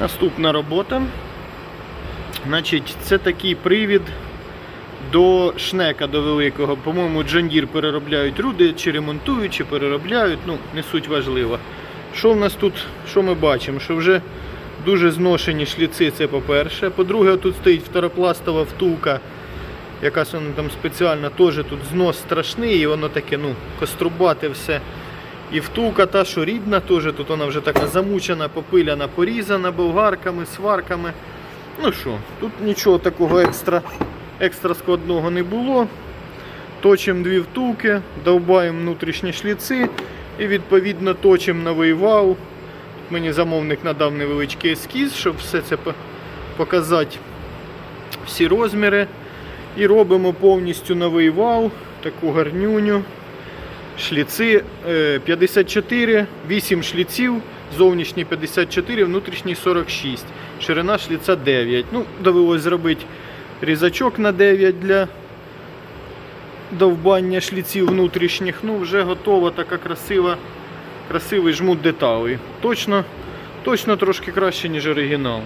Наступна робота. Значить, це такий привід до шнека до великого. По-моєму, Джандір переробляють руди, чи ремонтують, чи переробляють. Ну, не суть важлива. Що в нас тут, що ми бачимо? Що вже дуже зношені шліци, це по-перше. По-друге, тут стоїть второпластова втулка. Якась вона там спеціальна, теж тут знос страшний, і воно таке, ну, кострубате все. І втулка та, що рідна, теж тут вона вже така замучена, попиляна, порізана болгарками, сварками. Ну що, тут нічого такого екстра, екстра складного не було. Точимо дві втулки, довбаємо внутрішні шліци і відповідно точимо новий вал. Мені замовник надав невеличкий ескіз, щоб все це показати всі розміри. І робимо повністю новий вал, таку гарнюню. Шліци е, 54, 8 шліців, зовнішній 54, внутрішній 46, ширина шліця 9. Ну, довелось зробити різачок на 9 для довбання шліців внутрішніх. Ну, вже готова така красива, красивий жмут деталей. Точно, точно трошки краще, ніж оригінал.